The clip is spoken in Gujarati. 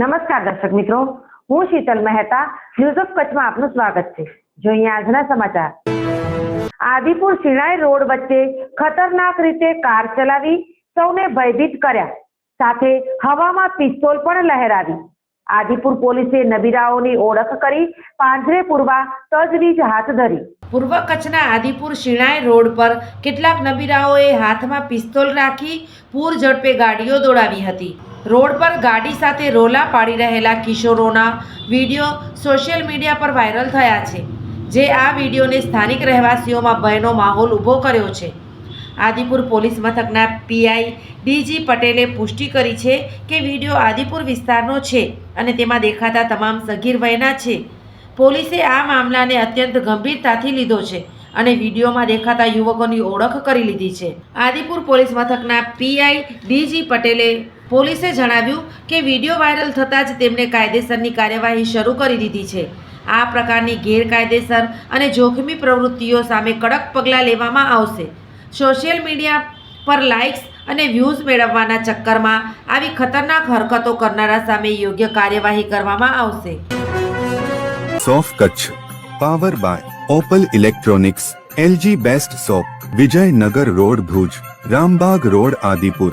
નમસ્કાર દર્શક મિત્રો, હું શીતલ મહેતા ન્યૂઝ ઓફ કચ્છમાં આપનું સ્વાગત છે. જોઈએ આજના સમાચાર. આદિપુર શિણાઈ રોડ વચ્ચે ખતરનાક રીતે કાર ચલાવી સૌને ભયભીત કર્યા. સાથે હવામાં પિસ્તોલ પણ લહેરાવી. આદિપુર પોલીસે નબીરાઓની ઓળખ કરી પાંજરે પૂરવા તજવીજ હાથ ધરી. પૂર્વ કચ્છના આદિપુર શિણાઈ રોડ પર કેટલાક નબીરાઓએ હાથમાં પિસ્તોલ રાખી પૂર ઝડપે ગાડીઓ દોડાવી હતી. રોડ પર ગાડી સાથે રોલા પાડી રહેલા કિશોરોના વીડિયો સોશિયલ મીડિયા પર વાયરલ થયા છે, જે આ વિડીયોને સ્થાનિક રહેવાસીઓમાં ભયનો માહોલ ઊભો કર્યો છે. આદિપુર પોલીસ મથકના પીઆઈ ડીજી પટેલે પુષ્ટિ કરી છે કે વીડિયો આદિપુર વિસ્તારનો છે અને તેમાં દેખાતા તમામ સગીર વયના છે. પોલીસે આ મામલાને અત્યંત ગંભીરતાથી લીધો છે અને વિડીયોમાં દેખાતા યુવકોની ઓળખ કરી લીધી છે. આદિપુર પોલીસ મથકના પીઆઈ ડીજી પટેલે પોલીસે જણાવ્યું કે વીડિયો વાયરલ થતાં જ તેમણે કાયદેસરની કાર્યવાહી શરૂ કરી દીધી છે. આ પ્રકારની ગેરકાયદેસર અને જોખમી પ્રવૃત્તિઓ સામે કડક પગલાં લેવામાં આવશે. સોશિયલ મીડિયા પર લાઇક્સ અને વ્યૂઝ મેળવવાના ચક્કરમાં આવી ખતરનાક હરકતો કરનારા સામે યોગ્ય કાર્યવાહી કરવામાં આવશે. સોફ Kutch, power by Opal electronics, LG best shop, Vijaynagar road Bhuj, Rambagh road Adipur.